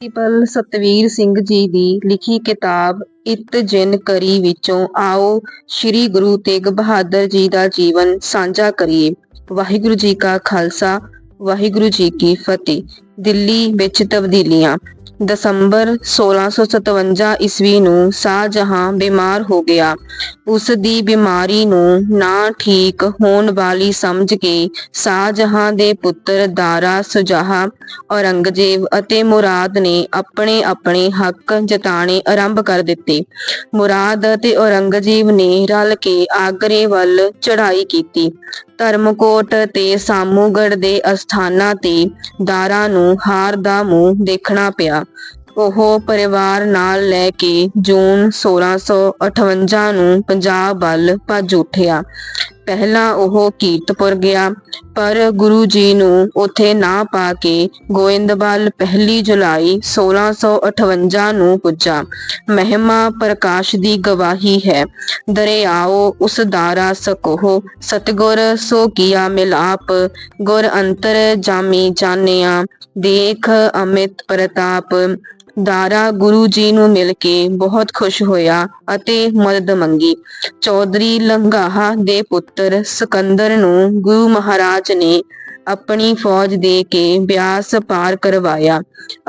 Principal Satveer Singh ji ਦੀ ਲਿਖੀ ਕਿਤਾਬ ਇਤ ਜਿਨ ਕਰੀ ਵਿੱਚੋਂ ਆਓ ਸ੍ਰੀ ਗੁਰੂ ਤੇਗ ਬਹਾਦਰ ਜੀ ਦਾ ਜੀਵਨ ਸਾਂਝਾ ਕਰੀਏ। ਵਾਹਿਗੁਰੂ ਜੀ ਕਾ ਖਾਲਸਾ, ਵਾਹਿਗੁਰੂ ਜੀ ਕੀ ਫਤਿਹ। ਦਿੱਲੀ ਵਿੱਚ ਤਬਦੀਲੀਆਂ। ਦਸੰਬਰ 1657 ਈਸਵੀ ਨੂੰ ਸ਼ਾਹਜਹਾਂ ਬਿਮਾਰ ਹੋ ਗਿਆ। ਉਸ ਦੀ ਬਿਮਾਰੀ ਨੂੰ ਨਾ ਠੀਕ ਹੋਣ ਵਾਲੀ ਸਮਝ ਕੇ ਸ਼ਾਹਜਹਾਂ ਦੇ ਪੁੱਤਰ ਦਾਰਾ ਸੁਜਾਹ ਔਰੰਗਜ਼ੇਬ ਅਤੇ ਮੁਰਾਦ ਨੇ ਆਪਣੇ ਆਪਣੇ ਹੱਕ ਜਤਾਣੇ ਆਰੰਭ ਕਰ ਦਿੱਤੇ। ਮੁਰਾਦ ਅਤੇ ਔਰੰਗਜ਼ੇਬ ਨੇ ਰਲ ਕੇ ਆਗਰੇ ਵੱਲ ਚੜ੍ਹਾਈ ਕੀਤੀ। ਧਰਮਕੋਟ ਤੇ ਸਾਮੂਗੜ ਦੇ ਅਸਥਾਨਾਂ ਤੇ ਦਾਰਾਂ ਨੂੰ ਹਾਰ ਦਾ ਮੂੰਹ ਦੇਖਣਾ ਪਿਆ। ਉਹ ਪਰਿਵਾਰ ਨਾਲ ਲੈ ਕੇ ਜੂਨ 1658 ਨੂੰ ਪੰਜਾਬ ਵੱਲ ਭੱਜ ਉੱਠਿਆ। ਪਹਿਲਾਂ ਉਹ ਕੀਰਤਪੁਰ ਗਿਆ, ਪਰ ਗੁਰੂ ਜੀ ਨੂੰ ਉੱਥੇ ਨਾ ਪਾ ਕੇ ਗੋਇੰਦਵਾਲ ਪਹਿਲੀ ਜੁਲਾਈ 1658 ਨੂੰ ਪੁੱਜਾ। ਮਹਿਮਾ ਪ੍ਰਕਾਸ਼ ਦੀ ਗਵਾਹੀ ਹੈ, ਦਰਿਆਓ, ਉਸ ਦਾਰਾ ਸਕੋਹ, ਸਤਗੁਰ ਸੋ ਕੀਆ ਮਿਲਾਪ ਗੁਰ ਅੰਤਰ ਜਾਮੀ ਜਾਣਿਆ, ਦੇਖ ਅਮਿਤ ਪ੍ਰਤਾਪ ਦਾਰਾ ਗੁਰੂ ਜੀ ਨੂੰ ਮਿਲ ਕੇ ਬਹੁਤ ਖੁਸ਼ ਹੋਇਆ ਅਤੇ ਮਦਦ ਮੰਗੀ। ਚੌਧਰੀ ਲੰਗਾਹਾ ਦੇ ਪੁੱਤਰ ਸਿਕੰਦਰ ਨੂੰ ਗੁਰੂ ਮਹਾਰਾਜ ਨੇ ਆਪਣੀ ਫੌਜ ਦੇ ਕੇ ਬਿਆਸ ਪਾਰ ਕਰਵਾਇਆ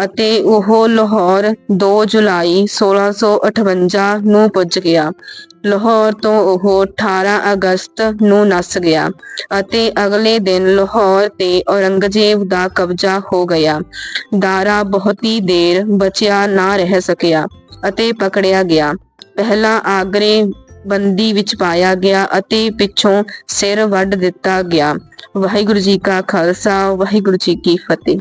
ਅਤੇ ਉਹ ਲਾਹੌਰ 2 ਜੁਲਾਈ 1658 ਨੂੰ ਪੁੱਜ ਗਿਆ। ਲਾਹੌਰ ਤੋਂ ਉਹ 18 ਅਗਸਤ ਨੂੰ ਨੱਸ ਗਿਆ ਅਤੇ ਅਗਲੇ ਦਿਨ ਲਾਹੌਰ ਤੇ ਔਰੰਗਜ਼ੇਬ ਦਾ ਕਬਜ਼ਾ ਹੋ ਗਿਆ। ਦਾਰਾ ਬਹੁਤੀ ਦੇਰ ਬਚਿਆ ਨਾ ਰਹਿ ਸਕਿਆ ਅਤੇ ਪਕੜਿਆ ਗਿਆ। ਪਹਿਲਾਂ ਆਗਰੇ ਬੰਦੀ ਵਿੱਚ ਪਾਇਆ ਗਿਆ ਅਤੇ ਪਿੱਛੋਂ ਸਿਰ ਵੱਢ ਦਿੱਤਾ ਗਿਆ। ਵਾਹਿਗੁਰੂ ਜੀ ਕਾ ਖਾਲਸਾ, ਵਾਹਿਗੁਰੂ ਜੀ ਕੀ ਫਤਿਹ।